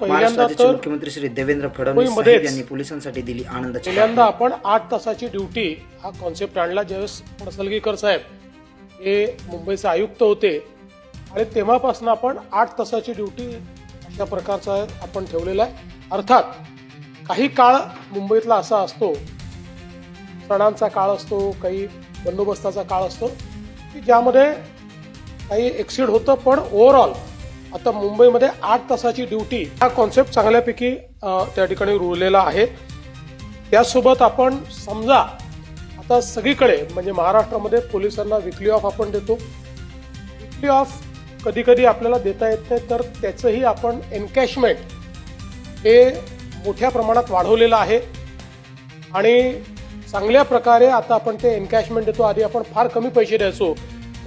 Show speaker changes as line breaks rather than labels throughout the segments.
पहिल्यांदा
महाराष्ट्राचे
तर
मुख्यमंत्री श्री देवेंद्र फडणवीस साहेब यांनी पोलिसांसाठी दिली आनंदाची
पहिल्यांदा. आपण आठ तासाची ड्युटी हा कॉन्सेप्ट आणला ज्यावेळेस पडसलगीकर साहेब हे मुंबईचे आयुक्त होते आणि तेव्हापासून आपण आठ तासाची ड्युटी अशा प्रकारचा आपण ठेवलेला आहे अर्थात काही काळ मुंबईतला असा असतो सणांचा काळ असतो काही बंदोबस्ताचा काळ असतो की ज्यामध्ये काही एक्सिड होतं पण ओव्हरऑल आता मुंबईमध्ये आठ तासाची ड्युटी हा कॉन्सेप्ट चांगल्यापैकी त्या ठिकाणी रुळलेला आहे. त्यासोबत आपण समजा आता सगळीकडे म्हणजे महाराष्ट्रामध्ये पोलिसांना विकली ऑफ आपण देतो. विकली ऑफ कधी कधी आपल्याला देता येत नाही तर त्याचंही आपण एनकॅशमेंट हे मोठ्या प्रमाणात वाढवलेलं आहे. आणि चांगल्या प्रकारे आता आपण ते एन्कॅशमेंट देतो. आधी आपण फार कमी पैसे द्यायचो.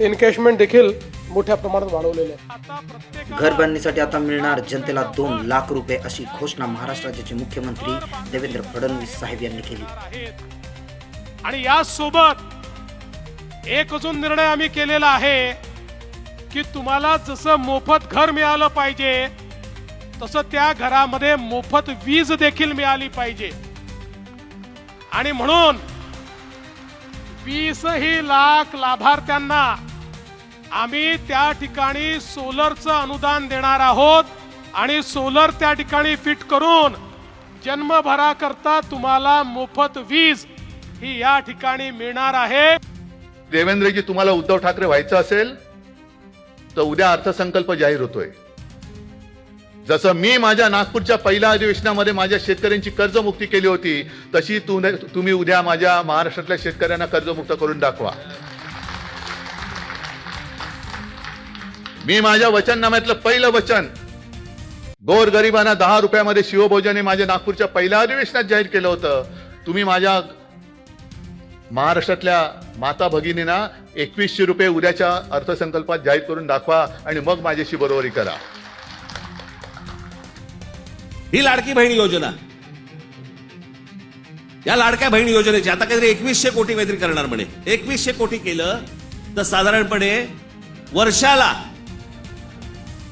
एनकॅशमेंट एन्कॅशमेंट देखील मोठ्या प्रमाणात वाढवलेलं आहे. आता प्रत्येक
घर बांधणीसाठी आता मिळणार जनतेला दोन लाख रुपये अशी घोषणा महाराष्ट्राचे मुख्यमंत्री देवेंद्र फडणवीस साहेब यांनी केली.
आणि यासोबत एक अजून निर्णय आम्ही केलेला आहे की तुम्हाला जसं मोफत घर मिळालं पाहिजे तसं त्या घरामध्ये मोफत वीज देखील मिळाली पाहिजे. आणि म्हणून वीसही लाख लाभार्थ्यांना आम्ही त्या ठिकाणी सोलरचं अनुदान देणार आहोत आणि सोलर त्या ठिकाणी फिट करून जन्मभराकरता तुम्हाला मोफत वीज ही या ठिकाणी मिळणार आहे.
देवेंद्रजी तुम्हाला उद्धव ठाकरे व्हायचं असेल तर उद्या अर्थसंकल्प जाहीर होतोय. जसं मी माझ्या नागपूरच्या पहिल्या अधिवेशनामध्ये माझ्या शेतकऱ्यांची कर्जमुक्ती केली होती तशी तु- तुम्ही उद्या माझ्या महाराष्ट्रातल्या शेतकऱ्यांना कर्जमुक्त करून दाखवा. मी माझ्या वचननाम्यातलं पहिलं वचन गोरगरिबांना दहा रुपयामध्ये शिवभोजन हे माझ्या नागपूरच्या पहिल्या अधिवेशनात जाहीर केलं होतं. तुम्ही माझ्या महाराष्ट्रातल्या माता भगिनींना एकवीसशे रुपये उद्याच्या अर्थसंकल्पात जाहीर करून दाखवा आणि मग माझ्याशी बरोबरी करा.
ही लाडकी बहीण योजना. या लाडक्या बहीण योजनेची आता काहीतरी एकवीसशे कोटी काहीतरी करणार म्हणे. एकवीसशे कोटी केलं तर साधारणपणे वर्षाला